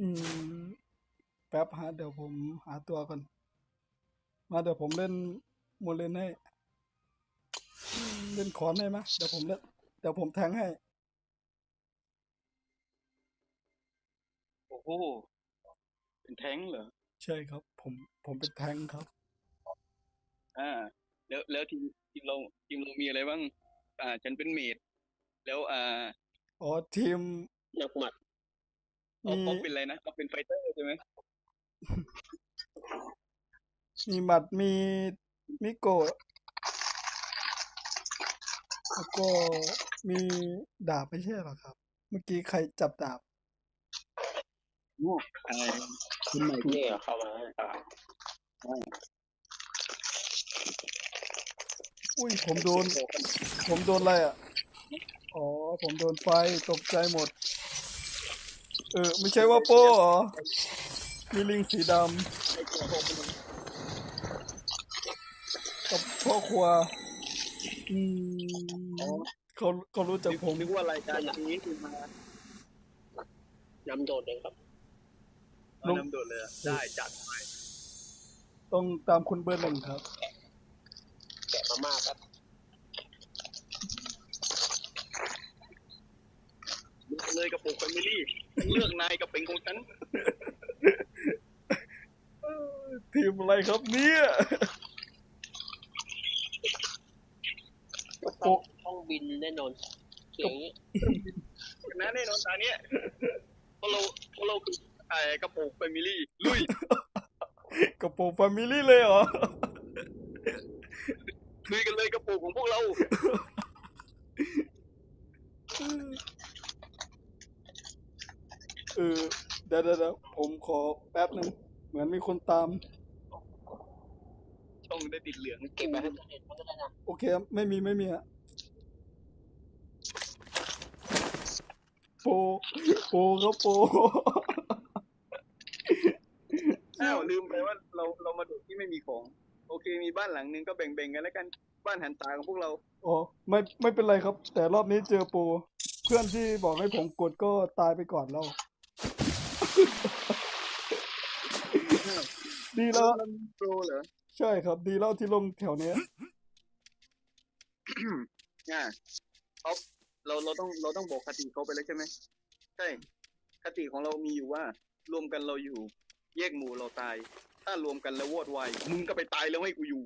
อืม แป๊บฮะเดี๋ยวผมหาตัวก่อน มาเดี๋ยวผมเล่นโมเลนให้อืมเล่นขอนได้ไหมเดี๋ยวผมเล่นเดี๋ยวผมแทงให้ โอ้โห เป็นแท้งเหรอ ใช่ครับ ผมผมเป็นแทงครับ อ่า แล้วแล้วทีมทีมเราทีมเรามีอะไรบ้าง อ่า ฉันเป็นเมดแล้วอ่า อ๋อทีม นักหมัด เอามีเขาเป็นอะไรนะเขาเป็นไฟเตอร์ใช่ไหมมีหมัดมีมิโกะแล้วก็มีดาบไม่ใช่เหรอครับ เมื่อกี้ใครจับดาบอ่าคุณใหม่นี่เหรอเข้ามาอ่าอุ้ยผมโดน ผมโดนอะไรอะ อ๋อ ผมโดนไฟตกใจหมด เออไม่ใช่ว่าโป้เหรอ มีลิงสีดำกับพ่อครัวอืมเขาเขารู้จักผมนึกว่ารายการนี้คือมาน้ำโดดเลยครับเอานำโดดเลยอะได้จัดไปต้องตามคุณเบอร์หนึ่งครับ แกะมาม่าครับเลือกเลยกับปุกแฟมิลี่ เลือกนายกับเป็นของฉันทีมอะไรครับเนี่ยโอ้ต้องบินแน่นอนเสียงอย่างนี้ชนะแน่นอนตาเนี้ยเพราะเราเพราะเราคือไอ้กระปุกแฟมิลี่ลุยกระโปรงแฟมิลี่เลยเหรอ ลุยกันเลยกระปุกของพวกเรา เออเดี๋ยวเดี๋ยวเดี๋ยวผมขอแป๊บหนึ่งเหมือนมีคนตาม ช่องได้ติดเหลืองเก็บไปให้ตัวเองมันก็ได้นะโอเคครับไม่มีไม่มีฮะโปโปครับโปอ้าวลืมไปว่าเราเรามาโดดที่ไม่มีของ โอเค มีบ้านหลังนึงก็แบ่งๆกันแล้วกันบ้านหันตาของพวกเรา อ๋อไม่ไม่เป็นไรครับ แต่รอบนี้เจอโป เพื่อนที่บอกให้ผมกดก็ตายไปก่อนแล้ว ดีแล้วโปรเหรอใช่ครับ ดีแล้วที่ลงแถวเนี้ย อ่าเขาเราเราต้องเราต้องบอกคติเขาไปแล้วใช่ไหมใช่ คติของเรามีอยู่ว่า รวมกันเราอยู่ แยกหมู่เราตาย ถ้ารวมกันแล้ววอดวายมึงก็ไปตายแล้วให้กูอยู่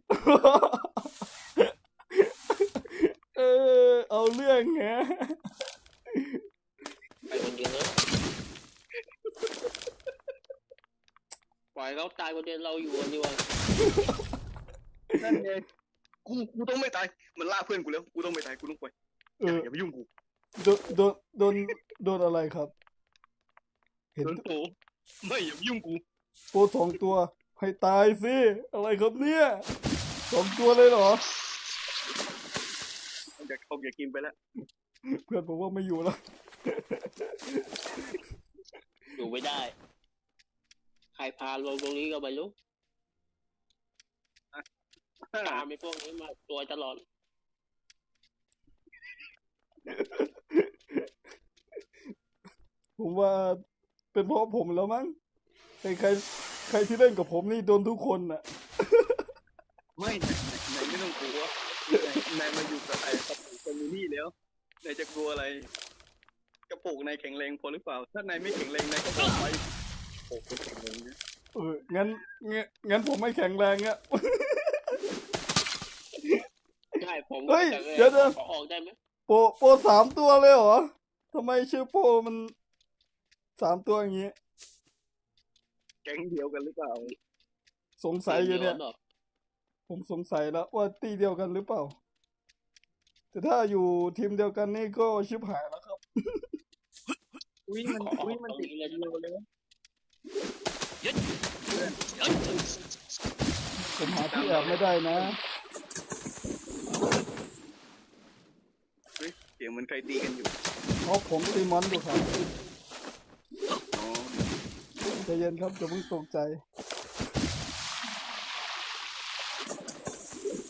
เออ เอาเรื่องแฮะ ไปคนเดียวนะ ปล่อยเขาตายคนเดียวเราอยู่คนเดียวนั่นไงกูกูต้องไม่ตายมันล่าเพื่อนกูแล้วกูต้องไม่ตายกูต้องไปเออย่าออย่ามายุ่งกูโดนโดนโดนโดนอะไรครับ เห็นโดนโปไม่อย่ามายุ่งกูโปรสองตัวให้ตายสิอะไรครับเนี่ยสองตัวเลยเหรอมันจะเขาอย่ากินไปแล้ว เพื่อนบอกว่าไม่อยู่แล้ว อยู่ไม่ได้ ใครพาลงตรงนี้ก็ไม่รู้ตามไอ้พวกนี้มาตัวตลอด ผมว่าเป็นเพราะผมแล้วมั้งใครใครใครที่เล่นกับผมนี่โดนทุกคนน่ะ ไม่ไหนไม่ต้องกลัวไหนนายมาอยู่กับไอ้กระปุกแฟมิลี่แล้วนายจะกลัวอะไร กระปุกนายแข็งแรงพอหรือเปล่า ถ้านายไม่แข็งแรงนายก็บอกไปโอ้โหแข็งแรงนะเอองั้นงั้นงั้นผมไม่แข็งแรงอะใช่ผมเฮ้ยจะเดี๋ยวเดี๋ยว ขอออกได้ไหมโปรโปรสามตัวเลยเหรอทำไมชื่อโปรมันสามตัวอย่างงี้ แก๊งเดียวกันหรือเปล่าสงสัยอยู่เนี่ยดี๋วหรผมสงสัยแล้วว่าตีเดียวกันหรือเปล่า แต่ถ้าอยู่ทีมเดียวกันนี่ก็ชิบหายแล้วครับ อุ้ยมันขอออกอุ้ยมันตรงติดนี้เลยเดียวเลยผมหาที่แอบไม่ได้นะเฮ้ยเสียงเหมันใครตีกันอยู่เพราะผมตีมอนอยู่ครับอ๋อใจเย็นครับอย่าเพิ่งตกใจ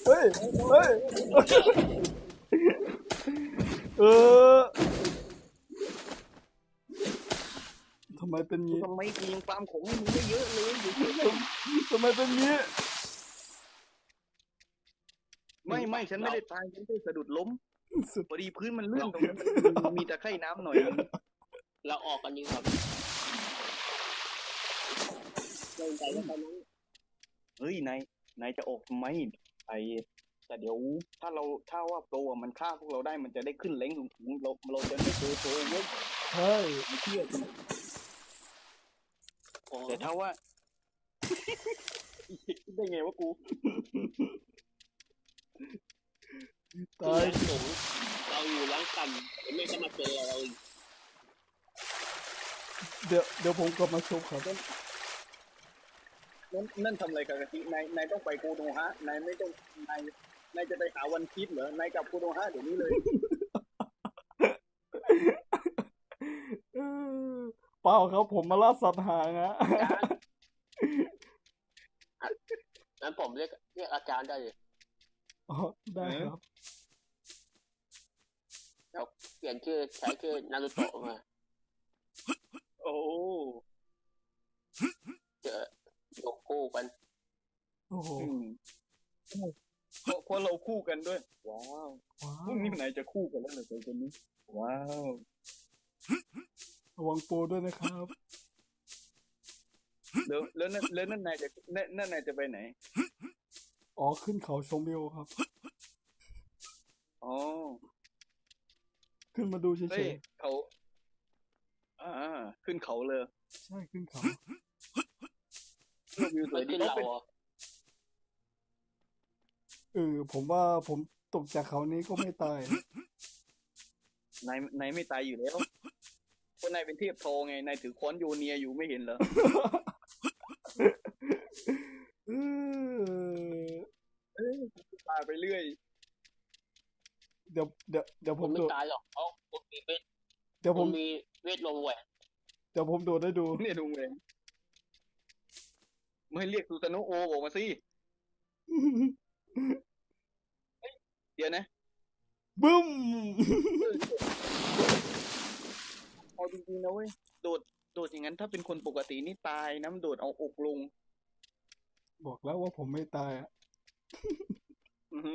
เฮ้ย เฮ้ย เออ มไมเป็นงี้ทำไมกูยังฟาร์มของให้มึงไม่เยอะเลยอยู่ที่ทำไมเป็นงี้ ไม่ไม่ฉันไม่ได้ตายฉันแค่สะดุดล้มสุดพอดีพื้นมันลื่นตรงนั้นมันมีตะไคร่น้ำหน่อยนึงเราออกกันดีกว่าเล่นใจแล้วตอนนั้นเฮ้ยนายนายจะออกทำไมไอแต่เดี๋ยวถ้าเราถ้าว่าโปรอะมันฆ่าพวกเราได้มันจะได้ขึ้นเล้งสูงๆเราเราจะไม่เจอโปรเว้ยใช่ไม่เชื่อ กูโอ้แต่ถ้าว่าคิดได้ไงว่ากูตายล้างสูงเราอยู่ล้างต่ำไม่ก็มาเจอเราอีกเดี๋ยวเดี๋ยวผมกลับมาชมครับนั่นนั่นทำอะไรกันกะทินายนายต้องไปโกโนฮะนายไม่ต้องนายนายจะไปหาวันคิดเหรอนายกลับโกโนฮะเดี๋ยวนี้เลย เออ เปล่าครับผมมาล่าสัตว์หางอะอาจารย์งั้นผมเรียกเรียกอาจารย์ได้เลยอ๋อได้ครับเปลี่ยนชื่อใช้ชื่อนารูโตะมา โอ้เจอยกคู่กันโอ้โหอืมเพราะเพราะเราคู่กันด้วย ว้าวว้าพรุ่งนี้ไหนจะคู่กันแล้วเหรอตัวคนนี้ ว้าวว ระวังโปรด้วยนะครับแล้วแล้วนั่นแล้วนั่นนายจะนั่นนั่นนายจะไปไหน อ๋อขึ้นเขาชมวิวครับ อ๋อ ขึ้นมาดูเฉเฮ้ยยเขาอ่าขึ้นเขาเลยๆใช่ขึ้นเขา วิวสมัวนยดีขึ้นเขาเราเป็นอะเออผมว่าผมตกจากเขานี้ก็ไม่ตาย นายนายไม่ตายอยู่แล้ว เพราะนายเป็นเทพโทไงนายถือค้อนโยเนียอยู่ไม่เห็นเหรอเออเอ้ยตายไปเรื่อย เดี๋ยวเดี๋ยวเดี๋ยวผผมมไม่โดดตายหรอกเพราะผมมีเวทเดี๋ยวผผมมมีเวทลงแหวนเดี๋ยวผมโดดได้ดูเนี่ยดูเองไม่เรียกซูซาโนโอบอกมาสิ เดี๋ยวนะบึ้ม เอาจริงๆนะเว้ย โดด โดดอย่างนั้นถ้าเป็นคนปกตินี่ตายนะมันโดดเอาอกลง บอกแล้วว่าผมไม่ตายอะ อือฮึ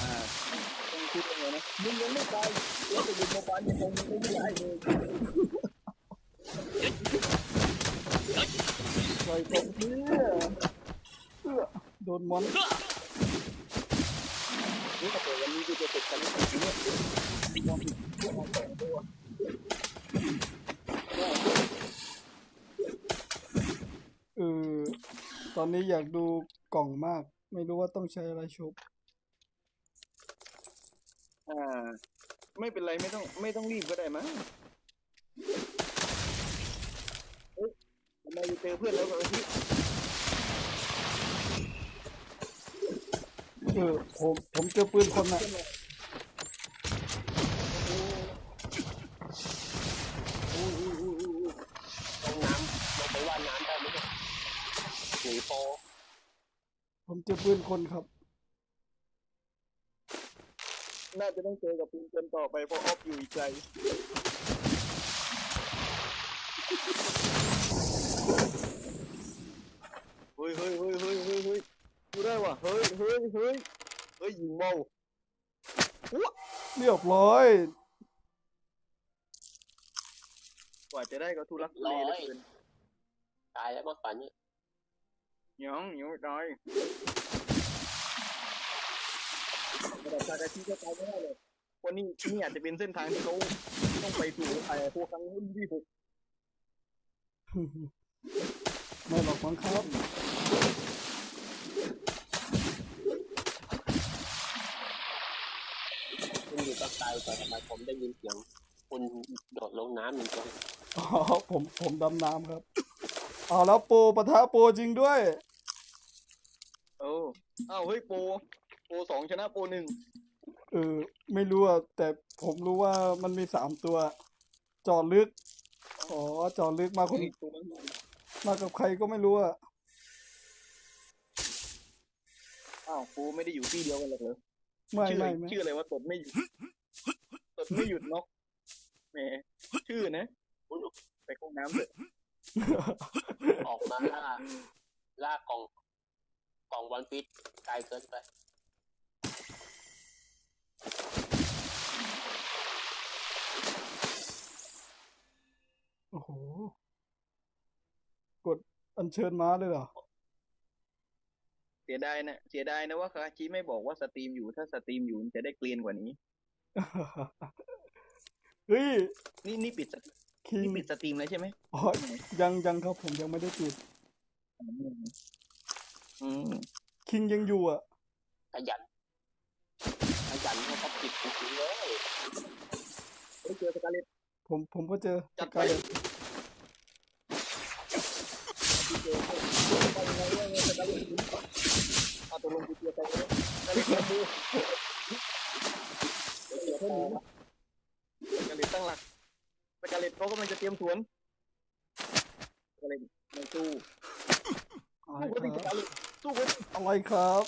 อ่าต้องต้องคิดยังไงนะมึงยังไม่ตายแล้วจะดูโมบายยังคงไม่ได้เลยปล่อยตกเพื่อเพื่อโดนมอนนี่ถ้าเกิดวันนี้กูจะติดกันแล้วเนี่ย เออต อนนี้อยากดูกล่องมาก ไม่รู้ว่าต้องใช้อะไรชุบ อ่า ไม่เป็นไรไม่ต้อง ไม่ต้องรีบก็ได้มั้งเฮ้ยทำไมไปเจอเพื่อนแล้วกับที่เออผมผมเจอปืนคนน่ะ ลงน้ำลงไปว่ายน้ำได้ไหมเนี่ยหนีโป ผม เจอปืนคนครับ น่าจะต้องเจอกับปืนเกินต่อไปเพราะออฟอยู่อีกไกลเฮ้ยเฮ้ยเฮ้ยเฮ้ยเฮ้ยเฮ้ยดูได้ว่ะเฮ้ยเฮ้ยเฮ้ยเฮ้ยยิงเบาเรียบร้อย กว่าจะได้ก็ทุลักทุเลเหลือเกินตายแล้วเมื่อก่อนนี้ ยังยังไม่ตายระดับซากาชิก็ตายไม่ได้เลยวันนี้นี่อาจจะเป็นเส้นทางที่เขาต้องไปสู่ไอ้พวกครั้งรุ่นที่หกไม่หรอกมั้งครับคุณอยู่ตะไกลแต่ทำไมผมได้ยินเสียงคุณโดดลงน้ำหนึ่งคนอ๋อผมผมดำน้ำครับ เอาแล้วโปรปะทะโปรจริงด้วย เอออ้าวเฮ้ยโปรโปรสองชนะโปรหนึ่งเออ ไม่รู้อะแต่ผมรู้ว่ามันมีสามตัว จอดลึก อ๋อ จอดลึกมาคนเฮ้ยตัวนั้นมากับใครก็ไม่รู้อะอ้าวโปรไม่ได้อยู่ที่เดียวกันหรอกเหรอไม่ชื่อไม่ไม่ชื่ออะไรว่าตดไม่หยุดตดไม่หยุดน็อกแหมชื่อนะไปเข้าน้ำเถอะออกมาล่าล่ากล่อง กล่องวันปิดไกลเกินไปโอ้โห กดอัญเชิญม้าเลยเหรอ เสียดายนะ เสียดายนะว่าคาชิไม่บอกว่าสตรีมอยู่ ถ้าสตรีมอยู่มันจะได้เกลียนกว่านี้ เฮ้ย นี่นี่ปิดสตคิงนี่ปิดสตรีมแล้วใช่ไหมอ๋อยังยังครับผมยังไม่ได้ปิดอืม คิงยังอยู่อะขยันขยันให้เขาปิดจริงๆเลยเฮ้ยเจอสกาเลตผมผมก็เจอจัสดไปกาเลตเจอสกาเลตสกาเลตเอาตัวลงกูเจอสกาเลตสกาเลตมาดูเดี๋ยวเพิ่มนี้สกาเลตตั้งหลักสกาเลตเขากำลังจะเตรียมสวนสกาเลตไม่สู้อะไรสู้เขาคดิรับสกาเลต สู้เขาดิอะไรครับ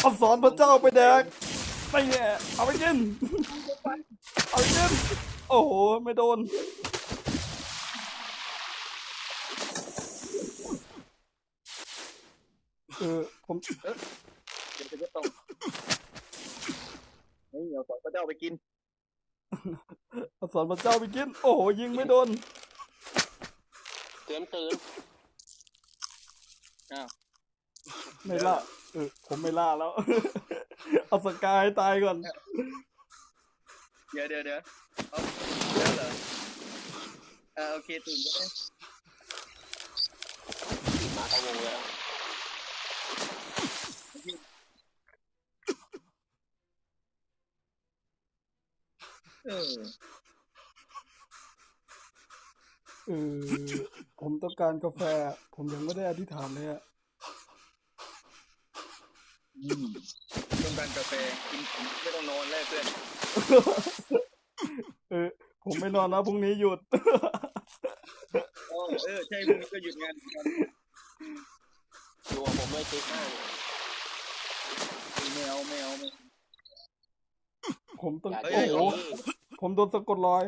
เอาสอนพระเจ้าไปแดกไม่แน่เอาไปกินเอาไปกินโอ้โห ไม่โดน เออ ผมเดี๋ยวจะต้องเฮ้ยเอาสอนพระเจ้าไปกินเอาสอนพระเจ้าไปกิน โอ้โห ยิงไม่โดนเตรียมตื่น ไม่ล่าเออผมไม่ล่าแล้ว เอาสกายตายก่อน เดี๋ยวเดี๋ยวเดี๋ยวเอาเดี๋ยวเหรออ่าโอเคตื่นก็ได้ขี่ม้าตั้งวงแล้วเออเออผมต้องการกาแฟ ผมยังไม่ได้อธิษฐานเลยอะอืม ต้องการกาแฟกินไม่ต้องนอนแล้วเพื่อนเออผมไม่นอนนะพรุ่งนี้หยุดอ๋อเออใช่พรุ่งนี้ก็หยุดงานเหมือนกันดูว่าผมไม่ตีห้าเนี่ยไม่เอาไม่เอาไม่เอาผมต้องอย่าเฮ้โอ้ยโหผมโดนสะกดรอย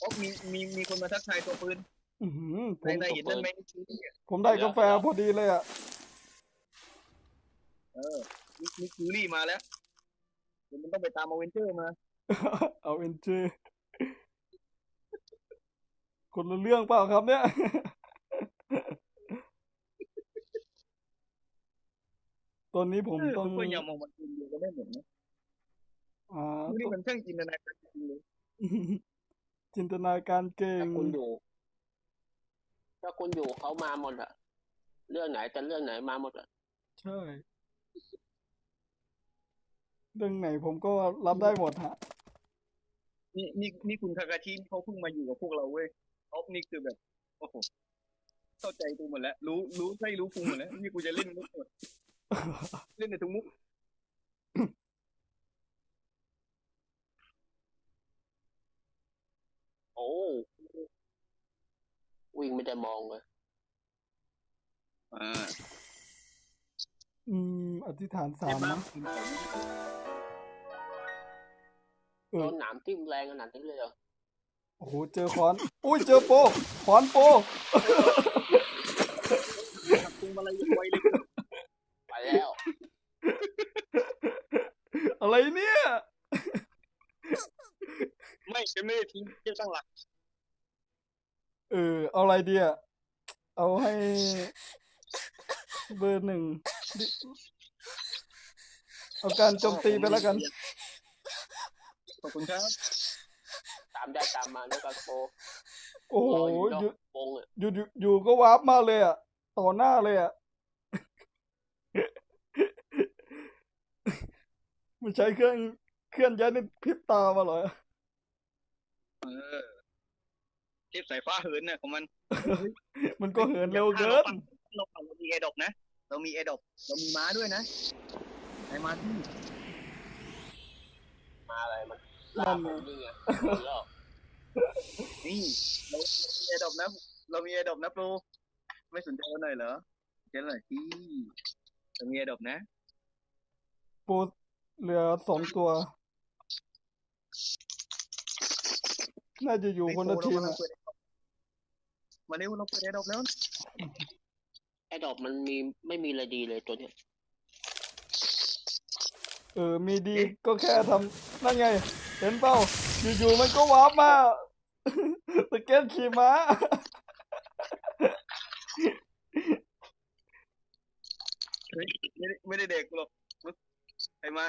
อ๋อมีมีมีคนมาทักทายตัวปืนอือหือผในมในเห็นนั่นไหมผมได้กาแฟพอดีเลยอะ เออมีมีคิวรี่มาแล้วเดี๋ยวมันต้องไปตามมาเวนเจอร์มา เอาเอ็นเจคนละเรื่องเปล่าครับเนี่ย ตอนนี้ผมเออต้องก็ยังมองมันปืนเดียวกันได้เหมือนนะอ่านี่มันช่างจินตนาการจริงเลยจินตนาการเก่งถ้าคุณอยู่ ถ้าคุณอยู่เขามาหมดอะเรื่องไหนแต่เรื่องไหนมาหมดอะใช่ เรื่องไหนผมก็รับได้หมดฮะ นี่นี่นี่คุณคากาชิเขาเพิ่งมาอยู่กับพวกเราเว้ยออฟนี่คือแบบโอ้โหเข้าใจกูหมดแล้ว รู้รู้ใช่รู้กูหมดแล้วนี่กูจะเล่นมุกหมดเล่นในทุกมุกโอ้วิ่งไม่ได้มองเลยอ่า อืม อธิษฐานสาใช่มปะนะเอโดอนหนามทิ่มแรงขนาดนี้เลยเหรอ โอ้โห เจอคอน อุ้ย เจอโปคอนโปขับตุงมาอะไรไวเลยไปแล้ว อะไรเนี่ย ไม่ฉันไม่ได้ทิ้งเจ้าตั้งหลัก เออ เอาอะไรดีอะเอาให้ เบอร์หนึ่งดิ เอาการโจมตีไปแล้วกัน ขอบคุณครับ ตามได้ตามมาแล้วก็โปโอ้โหรออยู่นอกอยู่วงอะอยู่อยู่อยู่ก็วาร์ปมาเลยอะ ต่อหน้าเลยอะ มันใช้เครื่องเคลื่อนย้ายในพริบตามาเหรอเออเทพสายฟ้าเหินน่ะของมันมันก็เหินเร็วเกิน เราฝั่งเรามีแอร์ดอปนะ เรามีแอร์ดอปเรามีม้าด้วยนะไอ้ม้าที่มาอะไรมันลากผมนี่ไงหมดแล้วนี่เราเรามีแอร์ดอปนะ เรามีแอร์ดอปนะโปรไม่สนใจเราหน่อยเหรอเจ๊หน่อยที่เรามีแอร์ดอปนะ ปูเหลือสองตัว น่าจะอยู่คนละทีมเราอะเปิดมาเร็วเราเปิดแอร์ดรอปแล้ว ไอ้ดอกมันมีไม่มีอะไรดีเลยตัวเนี้ยเออ มีดีก็แค่ทำนั่นไง เห็นเปล่าอยู่ๆมันก็วาร์ปมา สเก็ตขี่ม้าเฮ้ยไม่ได้ไม่ได้เด็กหรอกไอ้มา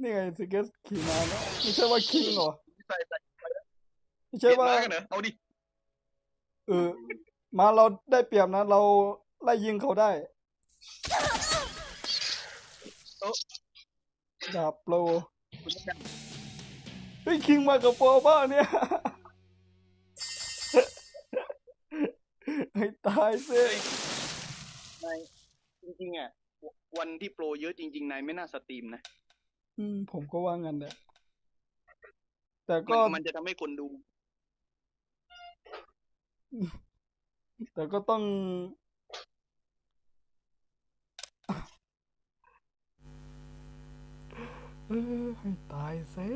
นี่ไงสเก็ตขี่ม้าเนอะไม่ใช่ว่าคิงเหรอ ใส่ใส่ไม่ใช่เห็นว่ามากันเหรอเอาดิ เออ มาเราได้เปรียบนะ เราไล่ยิงเขาได้โต๊ะดาบโปรคุณต้องการเฮ้ยคิงมากับโปรบ้าเนี่ยให้ตายสิเฮ้ยนายจริงๆอะววันที่โปรเยอะจริง ๆ นายไม่น่าสตรีมนะ อืม ผมก็ว่างั้นแหละแต่มัก็นมันจะทำให้คนดู แต่ก็ต้อง ให้ตายสิ